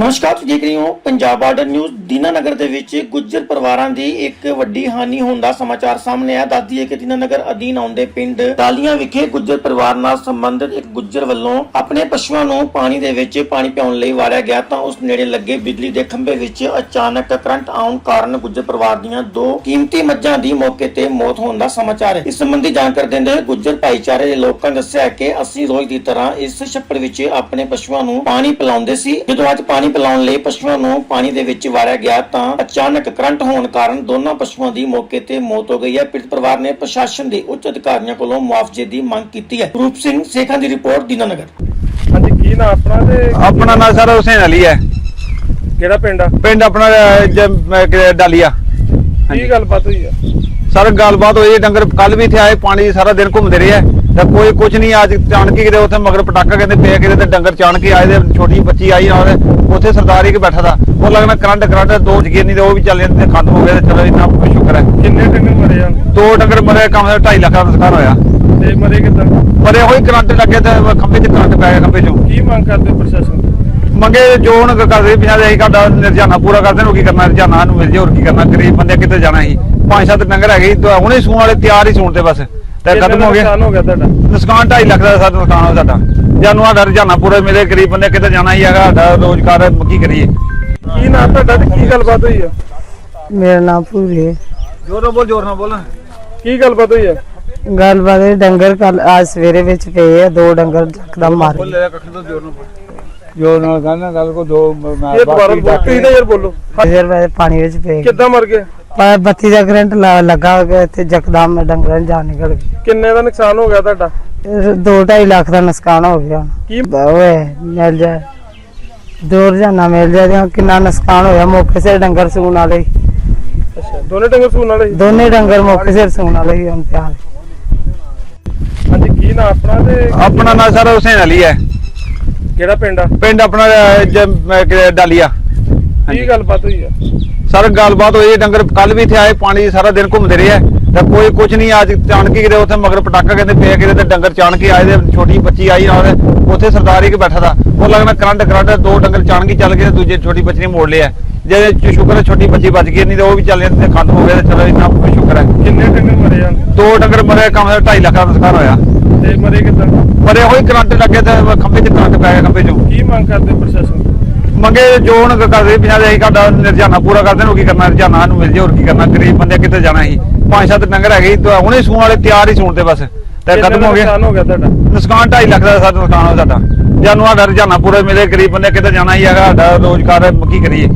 ਨਮਸਕਾਰ, ਤੁਸੀਂ ਦੇਖ ਰਹੇ ਹੋ ਪੰਜਾਬ ਬਾਰਡਰ ਨਿਊਜ਼, ਦੀਨਾਨਗਰ ਦੇ ਵਿੱਚ ਗੁੱਜਰ ਪਰਿਵਾਰਾਂ ਦੀ ਇੱਕ ਵੱਡੀ ਹਾਨੀ ਹੋਣ ਦਾ ਸਮਾਚਾਰ ਸਾਹਮਣੇ ਆਇਆ। ਦੱਸਦੀ ਹੈ ਕਿ ਦੀਨਾਨਗਰ ਅਧੀਨ ਆਉਂਦੇ ਪਿੰਡ ਦਾਲੀਆਂ ਵਿਖੇ ਗੁੱਜਰ ਪਰਿਵਾਰ ਨਾਲ ਸੰਬੰਧਿਤ ਇੱਕ ਗੁੱਜਰ ਵੱਲੋਂ ਆਪਣੇ ਪਸ਼ੂਆਂ ਨੂੰ ਪਾਣੀ ਦੇ ਵਿੱਚ ਪਾਣੀ ਪਿਆਉਣ ਲਈ ਵਾਰਿਆ ਗਿਆ ਤਾਂ ਉਸ ਨੇੜੇ ਲੱਗੇ ਬਿਜਲੀ ਦੇ ਖੰਭੇ ਵਿੱਚ ਅਚਾਨਕ ਕਰੰਟ ਆਉਣ ਕਾਰਨ ਗੁੱਜਰ ਪਰਿਵਾਰ ਦੀਆਂ ਦੋ ਕੀਮਤੀ ਮੱਝਾਂ ਦੀ ਮੌਕੇ ਤੇ ਮੌਤ ਹੋਣ ਦਾ ਸਮਾਚਾਰ ਹੈ। ਇਸ ਸੰਬੰਧੀ ਜਾਣਕਾਰੀ ਦਿੰਦੇ ਹੋਏ ਗੁੱਜਰ ਭਾਈਚਾਰੇ ਦੇ ਲੋਕਾਂ ਨੇ ਦੱਸਿਆ ਕਿ ਅਸੀਂ ਰੋਜ਼ ਦੀ ਤਰ੍ਹਾਂ ਇਸ ਛੱਪੜ ਵਿੱਚ ਆਪਣੇ ਪਸ਼ੂਆਂ ਨੂੰ ਪਾਣੀ ਪਿਲਾਉਂਦੇ ਸੀ। ਜਦੋਂ ਅੱਜ ਪਾਣੀ ਪਿਲਾਉਣ ਲਈ ਪਸ਼ੂਆਂ ਨੂੰ ਪਾਣੀ ਦੇ ਵਿੱਚ ਵਾਰਿਆ ਗਿਆ ਤਾਂ ਅਚਾਨਕ ਕਰੰਟ ਹੋਣ ਕਾਰਨ ਦੋਨਾਂ ਪਸ਼ੂਆਂ ਦੀ ਮੌਕੇ ਤੇ ਮੌਤ ਹੋ ਗਈ ਹੈ। ਪੀੜਤ ਪਰਿਵਾਰ ਨੇ ਪ੍ਰਸ਼ਾਸਨ ਦੇ ਉੱਚ ਅਧਿਕਾਰੀਆਂ ਕੋਲੋਂ ਮੁਆਵਜ਼ੇ ਦੀ ਮੰਗ ਕੀਤੀ ਹੈ। ਰੂਪ ਸਿੰਘ ਸੇਖਾਂ ਦੀ ਰਿਪੋਰਟ ਦੀਨਾਨਗਰ। ਹਾਂਜੀ ਕੀ ਨਾ ਆਪਣਾ ਤੇ? ਆਪਣਾ ਨਾਂ ਸਰ ਹੁਸੈਨ ਅਲੀ ਹੈ। ਕਿਹੜਾ ਪਿੰਡ ਆ? ਪਿੰਡ ਆਪਣਾ ਅਹ, ਜ- ਅਹ, ਕਿ- ਡਾਲੀਆ। ਕੀ ਗੱਲਬਾਤ ਹੋਈ ਆ? ਸਰ ਗੱਲਬਾਤ ਹੋਈ ਡੰਗਰ ਕੱਲ ਵੀ ਇੱਥੇ ਆਏ ਪਾਣੀ ਸਾਰਾ ਦਿਨ ਘੁੰਮਦੇ ਰਹੇ ਆ ਤੇ ਕੋਈ ਕੁਝ ਨਹੀਂ ਅੱਜ ਚਾਣ ਕੇ ਕਿਤੇ ਉੱਥੇ ਮਗਰ ਪਟਾਕਾ ਕਹਿੰਦੇ ਪਏ ਕਿਤੇ ਤੇ ਡੰਗਰ ਚਾਣ ਕੇ ਆਏ ਤੇ ਛੋਟੀ ਬੱਚੀ ਆਈ ਨਾਲ ਉੱਥੇ ਸਰਦਾਰ ਇੱਕ ਬੈਠਾ ਦਾ ਉਹ ਲੱਗਣਾ ਕਰੰਟ ਕਰੰਟ ਦੋ ਜਗੇ ਨਹੀਂ ਤੇ ਉਹ ਵੀ ਚੱਲ ਜਾਂਦੇ ਤੇ ਖਤਮ ਹੋ ਗਏ ਤੇ ਚਲੋ ਇੰਨਾ ਸ਼ੁਕਰ ਹੈ। ਕਿੰਨੇ ਡੰਗਰ ਮਰੇ ਆ? ਦੋ ਡੰਗਰ ਮਰੇ ਕੰਮ ਦਾ 2.5 ਲੱਖ ਦਾ ਨੁਕਸਾਨ ਹੋਇਆ। ਤੇ ਮਰੇ ਕਿੱਦਾਂ? ਮਰੇ ਹੋਈ ਕਰੰਟ ਲੱਗੇ ਤੇ ਖੰਭੇ 'ਚ ਕਰੰਟ ਪੈ ਗਿਆ ਖੰਭੇ 'ਚੋਂ। ਕੀ ਮੰਗ ਕਰਦੇ ਪ੍ਰਸ਼ਾਸਨ? ਮੰਗੇ ਜੋ ਹੁਣ ਕਰਦੇ ਪਿਆ ਦੇ ਸਾਡਾ ਨਿਰਜਾਨਾ ਪੂਰਾ ਕਰਦੇ ਨੂੰ ਕੀ ਕਰਨਾ ਨਿਰਜਾਨਾ ਨੂੰ ਮਿਲ ਜੇ ਹੋਰ ਕੀ ਕਰਨਾ ਗਰੀਬ ਬੰਦੇ ਕਿੱਥੇ ਜਾਣਾ ਸੀ? ਪੰਜ ਸੱਤ ਡੰਗਰ ਹੈਗੇ ਹੁਣੇ ਸੂਣ ਵਾਲੇ ਤਿਆਰ ਹੀ ਸੂਣ ਤੇ ਬਸ। ਤੇ ਖਤਮ ਹੋ ਗਏ ਨੁਕਸਾਨ ਹੋ ਗਿਆ ਤੁਹਾਡਾ। ਨੁਕਸਾਨ 2.5 ਲੱਖ ਦਾ ਸਾਡਾ ਨੁਕਸਾਨ ਹੋ ਸਾਡਾ। ਜਾਨੂੰ ਸਾਡਾ ਰੁਝਾਨਾ ਪੂਰਾ ਮਿਲੇ ਗਰੀਬ ਬੰਦੇ ਕਿੱਥੇ ਜਾਣਾ ਹੀ ਹੈਗਾ ਸਾਡਾ ਰੋਜ਼ਗਾਰ ਕੀ ਕਰੀਏ? ਕੀ ਨਾ ਤੁਹਾਡਾ ਤੇ ਕੀ ਗੱਲਬਾਤ ਹੋਈ ਆ? ਮੇਰਾ ਨਾਮ ਪੂਰੀ ਹੈ ਜੋਰ ਨਾਲ ਬੋਲ ਜੋਰ ਨਾਲ ਬੋਲ। ਕੀ ਗੱਲਬਾਤ ਹੋਈ ਆ? ਗੱਲਬਾਤ ਇਹ ਡੰਗਰ ਕੱਲ ਅੱਜ ਸਵੇਰੇ ਵਿੱਚ ਪਏ ਆ ਦੋ ਡੰਗਰ ਇੱਕਦਮ ਮਾਰ ਗਏ। ਲੈ ਕੱਖ ਤੋਂ ਜੋਰ ਨਾਲ ਬੋਲ। ਜੋ ਨਾਲ ਗੱਲ ਕੋ ਦੋ ਮੈਂ ਇਹ ਦੁਬਾਰਾ ਬੋਲ ਤੁਸੀਂ ਤਾਂ ਯਾਰ ਬੋਲੋ। ਫਿਰ ਮੈਂ ਪਾਣੀ ਵਿੱਚ ਪਏ ਕਿੱਦਾਂ ਮਰ ਗਏ? ਪਰ ਬੱਤੀ ਦਾ ਕਰੰਟ ਲੱਗਾ ਹੋ ਗਿਆ ਤੇ ਜਕਦਮ ਡੰਗਰਾਂ ਜਾਨ ਨਿਕਲ ਗਈ। ਕਿੰਨੇ ਦਾ ਨੁਕਸਾਨ ਹੋ ਗਿਆ ਤੁਹਾਡਾ? ਇਹ ਦੋ ਢਾਈ ਲੱਖ ਦਾ ਨੁਕਸਾਨ ਹੋ ਗਿਆ। ਕੀ ਓਏ ਮਿਲ ਜਾ। ਦੋ ਰੋਜ਼ਾਨਾ ਮਿਲ ਜਾ ਕਿੰਨਾ ਨੁਕਸਾਨ ਹੋਇਆ ਮੌਕੇ ਸਿਰ ਡੰਗਰ ਸੂਣ ਵਾਲੇ। ਅੱਛਾ ਦੋਨੇ ਡੰਗਰ ਸੂਣ ਵਾਲੇ ਸੀ? ਦੋਨੇ ਡੰਗਰ ਮੌਕੇ ਸਿਰ ਸੂਣ ਵਾਲੇ ਸੀ ਹੁਣ ਪਿਆਰ ਹਾਂਜੀ ਕੀ ਨਾ ਆਪਣਾ ਤੇ ਆਪਣਾ ਨਾਂ ਸਰ ਹੁਸੈਨ ਅਲੀ ਹੈ। ਕਿਹੜਾ ਪਿੰਡ ਆ? ਪਿੰਡ ਆਪਣਾ ਡਾਲੀਆ। ਕੀ ਗੱਲਬਾਤ ਹੋਈ ਆ? ਸਰ ਗੱਲਬਾਤ ਹੋਈ ਡੰਗਰ ਕੱਲ ਵੀ ਇੱਥੇ ਆਏ ਪਾਣੀ ਸਾਰਾ ਦਿਨ ਘੁੰਮਦੇ ਰਹੇ ਆ। ਤੇ ਕੋਈ ਕੁਝ ਨਹੀਂ ਅੱਜ ਚਾਣ ਕੇ ਕਿਤੇ ਉੱਥੇ ਮਗਰ ਪਟਾਕਾ ਕਹਿੰਦੇ ਪਏ ਕਿਤੇ ਤੇ ਡੰਗਰ ਚਾਣ ਕੇ ਆਏ ਤੇ ਛੋਟੀ ਬੱਚੀ ਆਈ ਨਾਲ ਉੱਥੇ ਸਰਦਾਰ ਇੱਕ ਬੈਠਾ ਦਾ। ਉਹ ਲੱਗਣਾ ਕਰੰਟ ਕਰੰਟ ਦੋ ਡੰਗਰ ਚਾਣ ਕੇ ਚੱਲ ਗਏ ਤੇ ਦੂਜੇ ਛੋਟੀ ਬੱਚੀ ਨੇ ਮੋੜ ਲਿਆ। ਜੇ ਸ਼ੁਕਰ ਹੈ ਛੋਟੀ ਬੱਚੀ ਬਚ ਗਈ ਨਹੀਂ ਤੇ ਉਹ ਵੀ ਚੱਲ ਜਾਂਦੇ ਤੇ ਖਤਮ ਹੋ ਗਏ ਤੇ ਚਲੋ ਇੰਨਾ ਸ਼ੁਕਰ ਹੈ। ਕਿੰਨੇ ਡੰਗਰ ਮਰੇ ਆ? ਦੋ ਡੰਗਰ ਮਰੇ ਕੰਮ ਦਾ 2.5 ਲੱਖ ਦਾ ਨੁਕਸਾਨ ਹੋਇਆ। ਤੇ ਮਰੇ ਕਿੱਦਾਂ? ਮਰੇ ਹੋਈ ਕਰੰਟ ਲੱਗੇ ਤੇ ਖੰਭੇ 'ਚ ਕਰੰਟ ਪੈ ਗਿਆ ਖੰਭੇ 'ਚੋਂ। ਕੀ ਮੰਗ ਕਰਦੇ ਪ੍ਰਸ਼ਾਸਨ ਤੋਂ? ਮੰਗੇ ਜੋ ਹੁਣ ਕਰਦੇ ਪਿਆ ਦੇ ਸਾਡਾ ਨਿਰਜਾਨਾ ਪੂਰਾ ਕਰਦੇ ਨੂੰ ਕੀ ਕਰਨਾ? ਨਿਰਜਾਨਾ ਨੂੰ ਮਿਲ ਜੇ ਹੋਰ ਕੀ ਕਰਨਾ? ਗਰੀਬ ਬੰਦੇ ਕਿੱਥੇ ਜਾਣਾ ਸੀ? ਪੰਜ ਸੱਤ ਡੰਗਰ ਹੈਗੇ ਸੀ, ਤਾਂ ਹੁਣੇ ਸੂਣ ਵਾਲੇ ਤਿਆਰ ਹੀ ਸੂਣ ਤੇ ਬਸ। ਤੇ ਖਤਮ ਹੋ ਗਏ ਨੁਕਸਾਨ ਹੋ ਗਿਆ ਤੁਹਾਡਾ? ਨੁਕਸਾਨ 2.5 ਲੱਖ ਦਾ ਸਾਡਾ ਨੁਕਸਾਨ ਹੋ ਸਾਡਾ। ਜਾਨੂੰ ਸਾਡਾ ਰੁਝਾਨਾ ਪੂਰਾ ਮਿਲੇ ਗਰੀਬ ਬੰਦੇ ਕਿੱਥੇ ਜਾਣਾ ਹੀ ਹੈਗਾ ਸਾਡਾ ਰੋਜ਼ਗਾਰ ਕੀ ਕਰੀਏ?